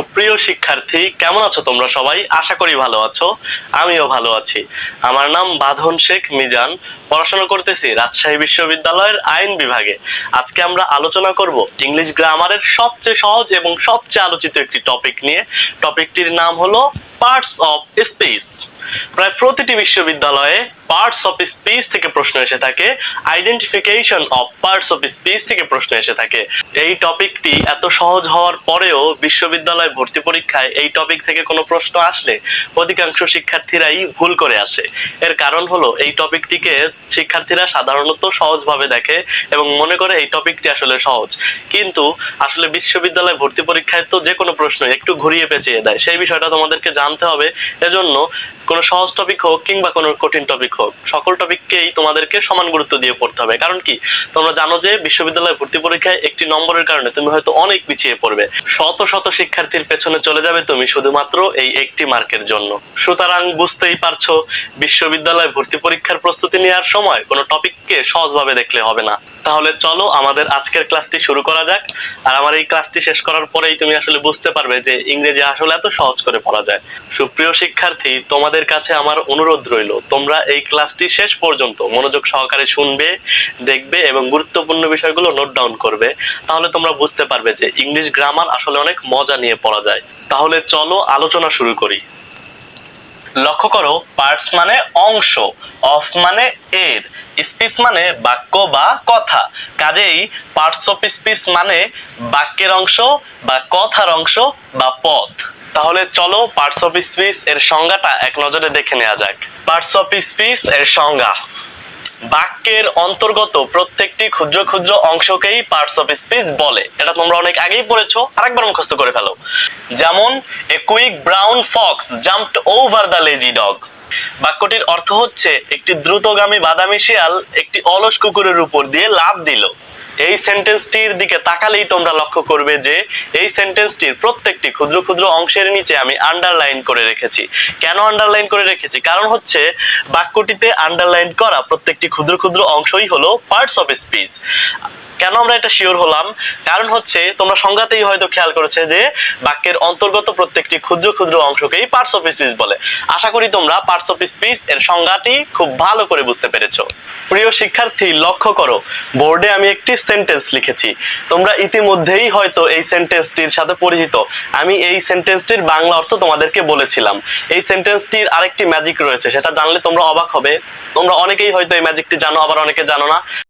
সুপ্রিয় শিক্ষার্থী, কেমন আছো তোমরা সবাই? আশা করি ভালো আছো। আমিও ভালো আছি। আমার নাম বাঁধন শেখ মিজান। পড়াশোনা করতেছি রাজশাহী বিশ্ববিদ্যালয়ের আইন বিভাগে। আজকে আমরা আলোচনা করব ইংলিশ গ্রামারের সবচেয়ে সহজ এবং সবচেয়ে আলোচিত একটি টপিক নিয়ে। টপিকটির নাম হলো পার্টস অফ স্পেস। প্রায় প্রতিটি বিশ্ববিদ্যালয়ে পার্টস অফ স্পেস থেকে প্রশ্ন এসে থাকে identification of parts of space থেকে প্রশ্ন এসে থাকে। এই টপিকটি এত সহজ হওয়ার পরেও বিশ্ববিদ্যালয় ভর্তি পরীক্ষায় এই টপিক থেকে কোনো প্রশ্ন আসলে অধিকাংশ শিক্ষার্থীরাই ভুল করে আসে। এর কারণ হলো, এই টপিকটিকে শিক্ষার্থীরা সাধারণত সহজভাবে দেখে এবং মনে করে এই টপিকটি আসলে সহজ। কিন্তু আসলে বিশ্ববিদ্যালয় ভর্তি পরীক্ষায় তো যে কোনো প্রশ্ন একটু ঘুরিয়ে পেঁচিয়ে দেয়। সেই বিষয়টা তোমাদেরকে জানতে হবে। এজন্য কোনো সহজ টপিক হোক কিংবা কোনো কঠিন টপিক হোক, সকল টপিককেই তোমাদেরকে সমান গুরুত্ব দিয়ে পড়তে হবে। কারণ কি? তোমরা জানো যে বিশ্ববিদ্যালয় ভর্তি পরীক্ষায় একটি নম্বরের কারণে তুমি হয়তো অনেক পিছিয়ে পড়বে। শত শত শিক্ষার্থীর পেছনে চলে যাবে তুমি শুধুমাত্র এই একটি মার্কের জন্য। সুতরাং বুঝতেই পারছ, বিশ্ববিদ্যালয় ভর্তি পরীক্ষার প্রস্তুতি নেওয়ার সময় কোনো টপিককে সহজভাবে দেখলে হবে না। তাহলে চলো আমাদের আজকের ক্লাসটি শুরু করা যাক। আর আমার এই ক্লাসটি শেষ করার পরেই তুমি আসলে বুঝতে পারবে যে ইংরেজি আসলে এত সহজ করে পড়া যায়। সুপ্রিয় শিক্ষার্থী, তোমাদের কাছে আমার অনুরোধ রইল, তোমরা এই ক্লাসটি শেষ পর্যন্ত মনোযোগ সহকারে শুনবে, দেখবে এবং গুরুত্বপূর্ণ বিষয়গুলো নোট ডাউন করবে। তাহলে তোমরা বুঝতে পারবে যে ইংলিশ গ্রামার আসলে অনেক মজা নিয়ে পড়া যায়। তাহলে চলো আলোচনা শুরু করি। লক্ষ্য করো পার্টস মানে অংশ অফ মানে এর স্পিচ মানে বাক্য বা কথা। কাজেই পার্টস অফ স্পিচ মানে বাক্যের অংশ বা কথার অংশ বা পথ। তাহলে চলো পার্টস অফ স্পিচ এর সংজ্ঞাটা এক নজরে দেখে নেওয়া যাক। পার্টস অফ স্পিচ এর সংজ্ঞা। বাক্যের অন্তর্গত প্রত্যেকটি ক্ষুদ্র ক্ষুদ্র অংশকেই পার্টস অফ স্পিচ বলে। এটা তোমরা অনেক আগেই পড়েছো, আরেকবার মুখস্থ করে ফেলো। যেমন a quick brown fox jumped over the lazy dog বাক্যটির অর্থ হচ্ছে, একটি দ্রুতগামী বাদামি শিয়াল একটি অলস কুকুরের উপর দিয়ে লাফ দিল। এই সেন্টেন্সটির দিকে তাকালেই তোমরা লক্ষ্য করবে যে, এই সেন্টেন্সটির প্রত্যেকটি ক্ষুদ্র ক্ষুদ্র অংশের নিচে আমি আন্ডারলাইন করে রেখেছি। কেন আন্ডারলাইন করে রেখেছি? কারণ হচ্ছে, বাক্যটিতে আন্ডারলাইন করা প্রত্যেকটি ক্ষুদ্র ক্ষুদ্র অংশই হলো পার্টস অফ স্পিচ কেন আমরা এটা শিওর হলাম? কারণ হচ্ছে, তোমরা সংজ্ঞাতেই হয়তো খেয়াল করেছে যে, বাক্যের অন্তর্গত প্রত্যেকটি ক্ষুদ্র ক্ষুদ্র অংশকেই পার্টস অফ স্পিচ বলে। আশা করি তোমরা পার্টস অফ স্পিচ এর সংজ্ঞাটি খুব ভালো করে বুঝতে পেরেছ। প্রিয় শিক্ষার্থী, লক্ষ্য করো, বোর্ডে আমি একটি সেন্টেন্স লিখেছি। তোমরা ইতিমধ্যেই হয়তো এই সেন্টেন্সটির সাথে পরিচিত। আমি এই সেন্টেন্সটির বাংলা অর্থ তোমাদেরকে বলেছিলাম। এই সেন্টেন্সটির আরেকটি ম্যাজিক রয়েছে, সেটা জানলে তোমরা অবাক হবে। তোমরা অনেকেই হয়তো এই ম্যাজিকটি জানো, আবার অনেকে জানো না।